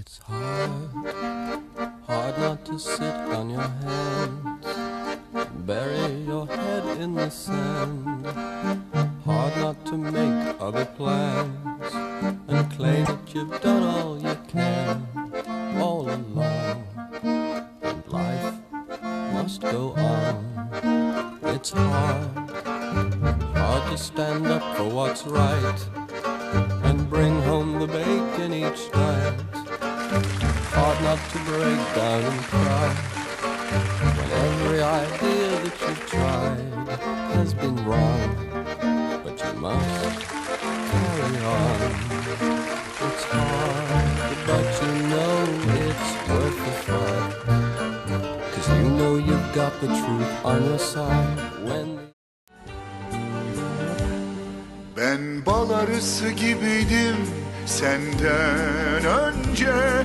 It's hard, hard not to sit on your hands, bury your head in the sand. Hard not to make other plans and claim that you've done all you can all along. And life must go on. It's hard, hard to stand up for what's right to break down and cry when every idea that you've tried has been wrong. But you must carry on. It's hard, but you know it's worth the fight. Cause you know you've got the truth on your side when. Ben bal arısı gibiydim senden önce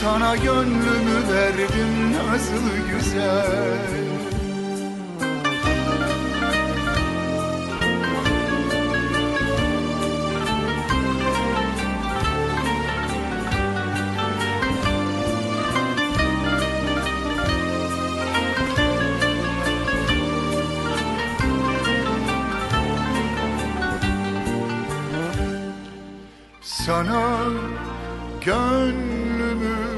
Sana gönlümü verdim nazlı güzel. Sana gönlümü